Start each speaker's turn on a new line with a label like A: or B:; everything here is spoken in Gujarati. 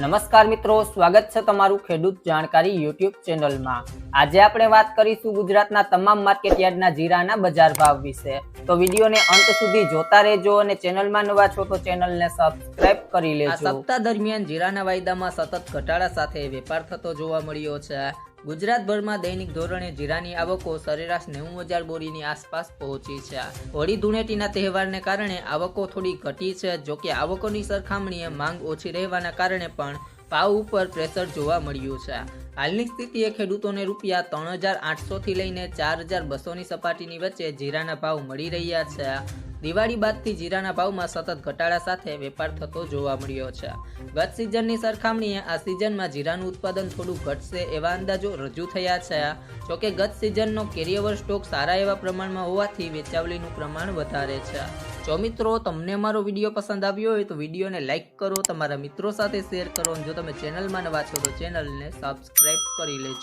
A: નમસ્કાર મિત્રો સ્વાગત છે તમારું ખેડૂત જાણકારી યુટ્યુબ ચેનલમાં. આજે આપણે વાત કરીશું ગુજરાતના તમામ માર્કેટ યાર્ડના જીરાના બજાર ભાવ વિશે. તો વિડીયોને અંત સુધી જોતા રહેજો અને ચેનલમાં નવા છો તો ચેનલને સબસ્ક્રાઇબ કરી લેજો.
B: સપ્તાહ દરમિયાન જીરાના વાયદામાં સતત ઘટાડા સાથે વેપાર થતો જોવા મળ્યો છે. ગુજરાતભરમાં દૈનિક ધોરણે જીરાની આવકો સરેરાશ નેવું હજાર બોરીની આસપાસ પહોંચી છે. હોળી ધૂળેટીના તહેવારને કારણે આવકો થોડી ઘટી છે. જોકે આવકોની સરખામણીએ માંગ ઓછી રહેવાના કારણે પણ ભાવ ઉપર પ્રેશર જોવા મળ્યું છે. હાલની સ્થિતિએ ખેડૂતોને રૂપિયા ત્રણ હજાર આઠસોથી લઈને ચાર હજાર બસોની સપાટીની વચ્ચે જીરાના ભાવ મળી રહ્યા છે. દિવાળી બાદથી જીરાના ભાવમાં સતત ઘટાડા સાથે વેપાર થતો જોવા મળ્યો છે. ગત સિઝનની સરખામણીએ આ સિઝનમાં જીરાનું ઉત્પાદન થોડું ઘટશે એવા અંદાજો રજૂ થયા છે. જોકે ગત સિઝનનો કેરિયવર સ્ટોક સારા એવા પ્રમાણમાં હોવાથી વેચાવલીનું પ્રમાણ વધારે છે. જો મિત્રો તમને અમારો વીડિયો પસંદ આવ્યો હોય તો વિડીયોને લાઇક કરો, તમારા મિત્રો સાથે શેર કરો અને જો તમે ચેનલમાં નવા છો તો ચેનલને સબસ્ક્રાઈબ કરી લેજો.